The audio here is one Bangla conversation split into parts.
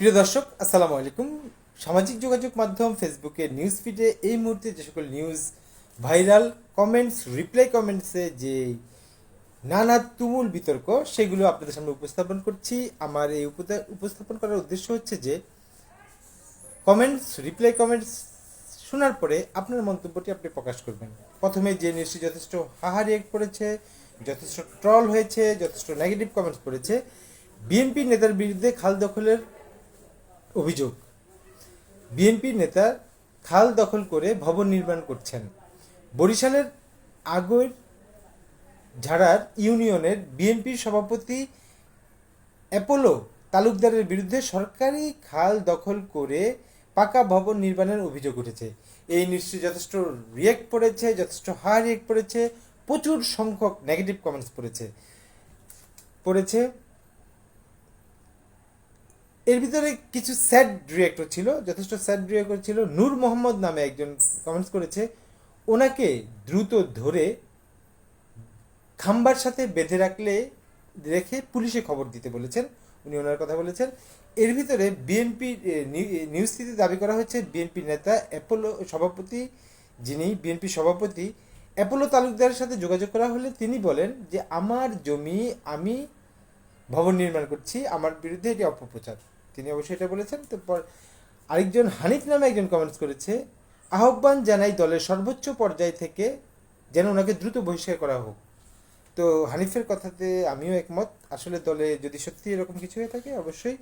প্রিয় দর্শক, আসসালামু আলাইকুম। সামাজিক যোগাযোগ মাধ্যম ফেসবুকে নিউজ ফিডে এই মুহূর্তে যে সকল নিউজ ভাইরাল কমেন্টস রিপ্লাই কমেন্টসে যে নানা তুমুল বিতর্ক, সেগুলো আপনাদের সামনে উপস্থাপন করছি। আমার এই উপস্থাপন করার উদ্দেশ্য হচ্ছে যে কমেন্টস রিপ্লাই কমেন্টস শোনার পরে আপনার মন্তব্যটি আপনি প্রকাশ করবেন। প্রথমে যে নিউজটি যথেষ্ট হাহারি এক করেছে, যথেষ্ট ট্রল হয়েছে, যথেষ্ট নেগেটিভ কমেন্টস করেছে, বিএনপি নেতার বিরুদ্ধে খাল দখলের অভিযোগ। বিএনপি নেতা খাল দখল করে ভবন নির্মাণ করছেন। বরিশালের আগর ঝাড়ার ইউনিয়নের বিএনপির সভাপতি অ্যাপোলো তালুকদারের বিরুদ্ধে সরকারি খাল দখল করে পাকা ভবন নির্মাণের অভিযোগ উঠেছে। এই নিশ্চয়ই যথেষ্ট রিয়েক্ট পড়েছে, যথেষ্ট হাই রিয়েক্ট পড়েছে, প্রচুর সংখ্যক নেগেটিভ কমেন্টস পড়েছে। পড়েছে এর ভিতরে কিছু স্যাড রিয়েক্ট ছিল, যথেষ্ট স্যাড রিয়েক্ট ছিল। নূর মোহাম্মদ নামে একজন কমেন্টস করেছে, ওনাকে দ্রুত ধরে খাম্বার সাথে বেঁধে রাখলে, রেখে পুলিশে খবর দিতে বলেছেন, উনি ওনার কথা বলেছেন। এর ভিতরে বিএনপি নিউজ স্থিতি দাবি করা হয়েছে বিএনপি নেতা অ্যাপোলো সভাপতি, যিনি বিএনপি সভাপতি অ্যাপোলো তালুকদারের সাথে যোগাযোগ করা হলে তিনি বলেন যে, আমার জমি আমি ভবন নির্মাণ করছি, আমার বিরুদ্ধে এটি অপপ্রচার। তিনি অবশ্যই এটা বলেছেন। তারপর আরেকজন হানিফ নামে একজন কমেন্টস করেছে, আহ্বান জানাই দলের সর্বোচ্চ পর্যায় থেকে যেন ওনাকে দ্রুত বহিষ্কার করা হোক। তো হানিফের কথাতে আমিও একমত। আসলে দলে যদি সত্যি এরকম কিছু হয়ে থাকে, অবশ্যই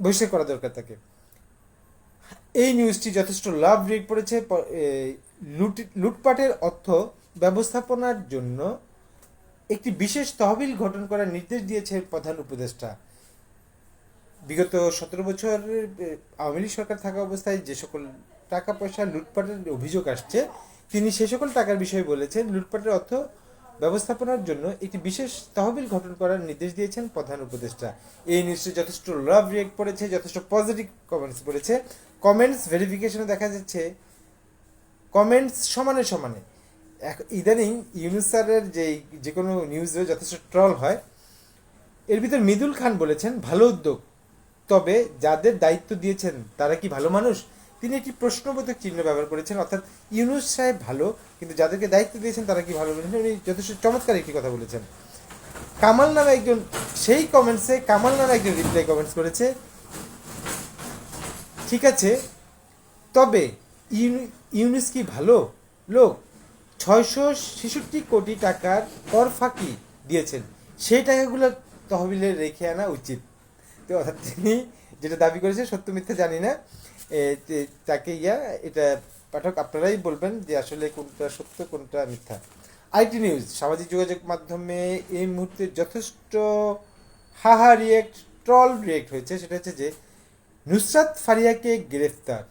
বহিষ্কার করা দরকার থাকে এই নিউজটি যথেষ্ট লাভ রেট পড়েছে। লুট, লুটপাটের অর্থ ব্যবস্থাপনার জন্য একটি বিশেষ তহবিল গঠন করার নির্দেশ দিয়েছে প্রধান উপদেষ্টা। বিগত সতেরো বছরের আওয়ামী লীগ সরকার থাকা অবস্থায় যে সকল টাকা পয়সা লুটপাটের অভিযোগ আসছে, তিনি সে সকল টাকার বিষয়ে বলেছেন। লুটপাটের অর্থ ব্যবস্থাপনার জন্য একটি বিশেষ তহবিল গঠন করার নির্দেশ দিয়েছেন প্রধান উপদেষ্টা। এই নিউজটি যথেষ্ট লাভ রিয়েক্ট পড়েছে, যথেষ্ট পজিটিভ কমেন্টস পড়েছে। কমেন্টস ভেরিফিকেশনে দেখা যাচ্ছে কমেন্টস সমানে সমানে। ইদানিং ইউনুস স্যারের যে যে কোনো নিউজে যথেষ্ট ট্রল হয়। এর ভিতর মৃদুল খান বলেছেন, ভালো উদ্যোগ। তবে যাদের দায়িত্ব দিয়েছেন, তারা কি ভালো মানুষ? তিনি একটি প্রশ্নবোধক চিহ্ন ব্যবহার করেছেন, অর্থাৎ ইউনুস সাহেব ভালো, কিন্তু যাদেরকে দায়িত্ব দিয়েছেন, তারা কি ভালো বলেছেন উনি যথেষ্ট চমৎকার একটি কথা বলেছেন। কামাল নামে একজন, সেই কমেন্টসে কামাল নামে একজন রিপ্লাই কমেন্টস করেছে, ঠিক আছে, তবে ইউনি- ইউনুস কি ভালো? লোক, ছয়শো ছেষট্টি কোটি টাকার কর ফাঁকি দিয়েছেন, সেই টাকাগুলো তহবিলে রেখে আনা উচিত। তো অর্থাৎ তিনি যেটা দাবি করেছে, সত্য মিথ্যা জানি না। তাকে ইয়া, এটা পাঠক আপনারাই বলবেন যে আসলে কোনটা সত্য, কোনটা মিথ্যা। আইটি নিউজ সামাজিক যোগাযোগ মাধ্যমে এই মুহূর্তে যথেষ্ট হাহা রিয়েক্ট ট্রল রিয়েক্ট হয়েছে। সেটা হচ্ছে যে, নুসরাত ফারিয়াকে গ্রেফতার।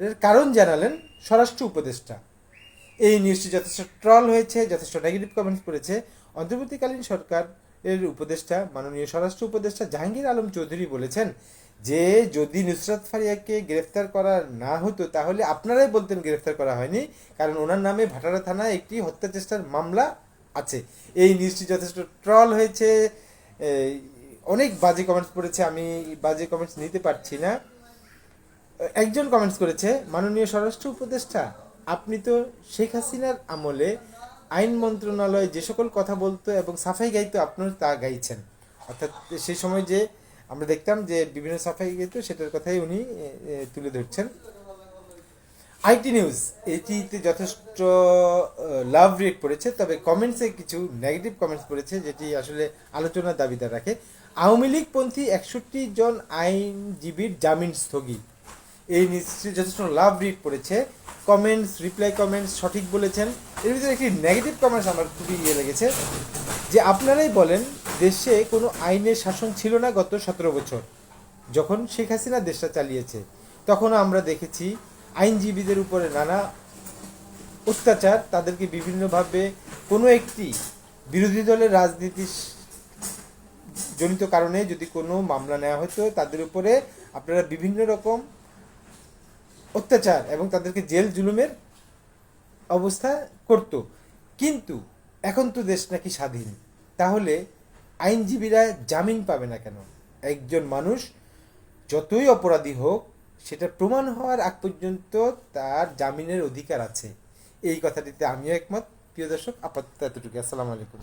এর কারণ জানালেন স্বরাষ্ট্র উপদেষ্টা। এই নিউজটি যথেষ্ট ট্রল হয়েছে, যথেষ্ট নেগেটিভ কমেন্টস করেছে অন্তর্বর্তীকালীন সরকার এর উপদেষ্টা, মাননীয় স্বরাষ্ট্র উপদেষ্টা জাহাঙ্গীর আলম চৌধুরী বলেছেন যে, যদি নুসরাত ফারিয়াকে গ্রেফতার করা না হতো, তাহলে আপনারাই বলতেন গ্রেফতার করা হয়নি, কারণ ওনার নামে ভাটারা থানায় একটি হত্যা চেষ্টার মামলা আছে। এই নিউজটি যথেষ্ট ট্রল হয়েছে। অনেক বাজে কমেন্টস পড়েছে, আমি বাজে কমেন্টস নিতে পারছি না। একজন কমেন্টস করেছে, মাননীয় স্বরাষ্ট্র উপদেষ্টা, আপনি তো শেখ হাসিনার আমলে আইন মন্ত্রণালয় যে সকল কথা বলতো এবং সাফাই গাইতো, আপনার তা গাইছেন। অর্থাৎ সেই সময় যে আমরা দেখতাম যে বিভিন্ন সাফাই গাইতো, সেটার কথাই উনি তুলে ধরছেন। আইটি নিউজ, এটিতে যথেষ্ট লাভ রেট পড়েছে, তবে কমেন্টসে কিছু নেগেটিভ কমেন্টস পড়েছে, যেটি আসলে আলোচনার দাবিদার রাখে। আওয়ামী লীগপন্থী একষট্টি জন আইনজীবীর জামিন স্থগিত। এই নিশ্চয়ই যথেষ্ট লাভ রিড পড়েছে কমেন্টস রিপ্লাই কমেন্টস সঠিক বলেছেন। এর ভিতরে একটি নেগেটিভ কমেন্টস আমার খুবই ইয়ে লেগেছে। যে আপনারাই বলেন, দেশে কোনো আইনের শাসন ছিল না গত সতেরো বছর। যখন শেখ হাসিনা দেশটা চালিয়েছে, তখনও আমরা দেখেছি আইনজীবীদের উপরে নানা অত্যাচার, তাদেরকে বিভিন্নভাবে কোনো একটি বিরোধী দলের রাজনীতি জনিত কারণে যদি কোনো মামলা নেওয়া হতো, তাদের উপরে আপনারা বিভিন্ন রকম অত্যাচার এবং তাদেরকে জেল জুলুমের অবস্থা করত। কিন্তু এখন তো দেশ নাকি স্বাধীন। তাহলে আইনজীবীরা জামিন পাবে না কেন? একজন মানুষ যতই অপরাধী হোক, সেটা প্রমাণ হওয়ার আগ পর্যন্ত তার জামিনের অধিকার আছে। এই কথাটিতে আমিও একমত। প্রিয় দর্শক, আপাতত এতটুকু আসসালামু আলাইকুম।